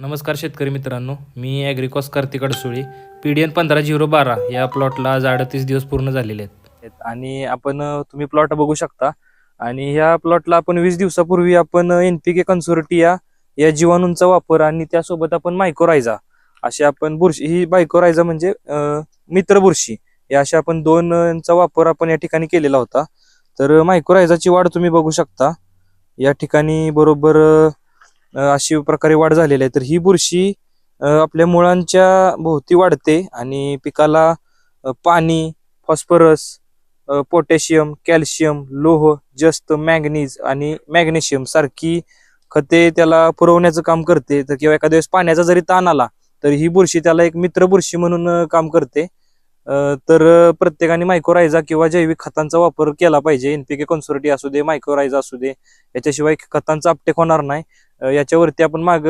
नमस्कार शेतकरी मित्रांनो मी ॲग्रिकॉस Kartik Adsuli P D N पंधरा झिरो बारा या प्लॉटला आज अडतीस दिवस पूर्ण झालेले आहेत. आणि आपण तुम्ही प्लॉट बघू शकता. आणि ह्या प्लॉटला आपण वीस दिवसापूर्वी आपण एन पी के कन्सोर्टिया या जीवाणूंचा वापर आणि त्यासोबत आपण मायकोरायझा असे आपण बुरशी ही मायकोरायझा म्हणजे मित्र बुरशी या अशा आपण दोनचा वापर आपण या ठिकाणी केलेला होता. तर मायकोरायझाची वाढ तुम्ही बघू शकता. या ठिकाणी बरोबर अशी प्रकारे वाढ झालेली आहे. तर ही बुरशी आपल्या मुळांच्या भोवती वाढते आणि पिकाला पाणी फॉस्फरस पोटॅशियम कॅल्शियम लोह जस्त मॅग्नीज आणि मॅग्नेशियम सारखी खते त्याला पुरवण्याचं काम करते. तर किंवा एखाद्या वेळेस पाण्याचा जरी ताण आला तर ही बुरशी त्याला एक मित्र बुरशी म्हणून काम करते. तर प्रत्येकाने मायक्रोरायझा किंवा जैविक खतांचा वापर केला पाहिजे. एनपीके कन्सोरिटी असू दे मायक्रोरायझा असू दे याच्याशिवाय खतांचा अपटेक होणार नाही. याच्यावरती आपण माग